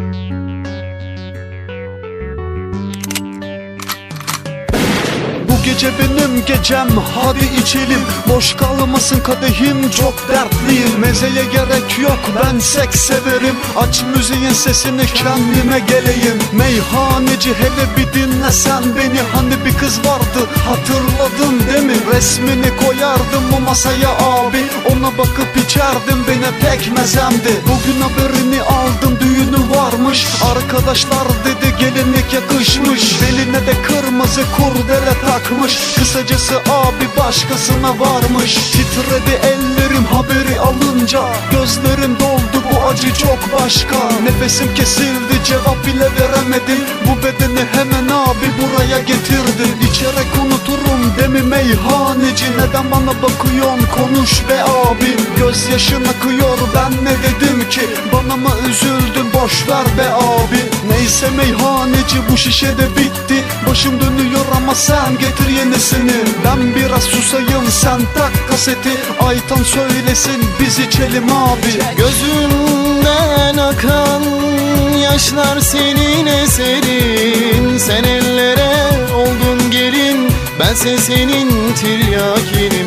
Música gece benim gecem hadi içelim. Boş kalmasın kadehim çok dertliyim. Mezeye gerek yok ben seks severim. Aç müziğin sesini kendime geleyim. Meyhaneci hele bir dinle sen beni. Hani bir kız vardı hatırladın değil mi? Resmini koyardım o masaya abi. Ona bakıp içerdim beni pek mezemdi. Bugün haberini aldım düğünü varmış. Arkadaşlar dedi gelinlik yakışmış. Beline de kırmızı kurdele takmış Kısacası abi başkasına varmış. Titredi ellerim haberi alınca. Gözlerim doldu bu acı çok başka. Nefesim kesildi cevap bile veremedim. Bu bedeni hemen abi buraya getirdin İçerek unuturum demi meyhaneci? Neden bana bakıyorsun? Konuş be abi. Gözyaşın akıyor ben ne dedim ki? Bana mı üzüldün? Boş ver be abi. Neyse meyhaneci bu şişe de bitti. Başım dönüyor ama sen getir yenisini. Ben biraz susayım sen tak kaseti. Aytan söylesin biz içelim abi. Gözünden akan yaşlar senin eserin. Sen ellere Bense senin tiryakinim.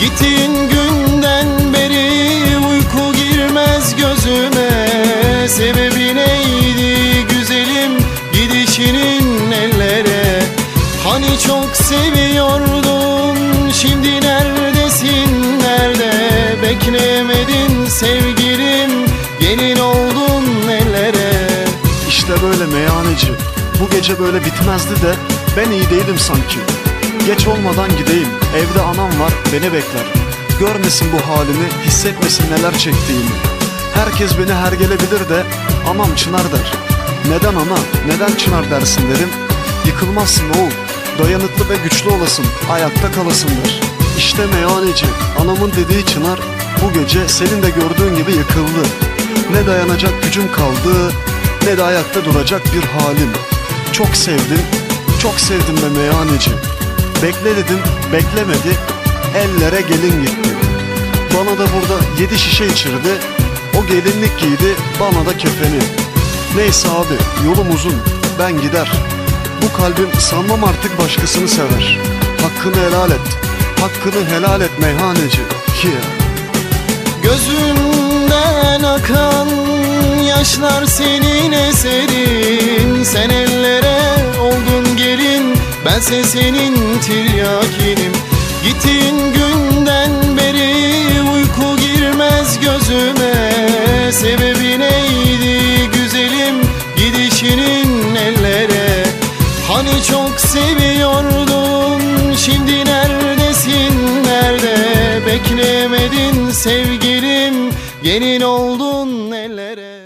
Gittiğin günden beri uyku girmez gözüme. Sebebi neydi güzelim gidişinin ellere? Hani çok seviyordun şimdi neredesin nerede? Beklemedin sevgilim gelin oldun ellere İşte böyle meyhaneci. Bu gece böyle bitmezdi de Ben iyi değilim sanki Geç olmadan gideyim. Evde anam var beni bekler. Görmesin bu halimi Hissetmesin neler çektiğimi. Herkes beni hergelebilir de Anam Çınar der. Neden ana neden Çınar dersin? derim. Yıkılmazsın oğul. Dayanıklı ve güçlü olasın. Ayakta kalasın der. İşte meyhaneci. Anamın dediği Çınar Bu gece senin de gördüğün gibi yıkıldı. Ne dayanacak gücüm kaldı Ne de ayakta duracak bir halim. Çok sevdim Çok sevdim be meyhaneci Bekle dedim beklemedi. Ellere gelin gitti. Bana da burada yedi şişe içirdi. O gelinlik giydi bana da kefeni. Neyse abi yolum uzun ben gider. Bu kalbim sanmam artık başkasını sever. Hakkını helal et Hakkını helal et meyhaneci. Yeah. Gözünden akan yaşlar senin eserin. Sen ellere oldun gelin bense senin tiryakinim. Gittiğin günden beri uyku girmez gözüme. Sebebi neydi güzelim gidişinin ellere? Hani çok seviyordun şimdi neredesin nerede? Beklemedin sevgilim gelin oldun ellere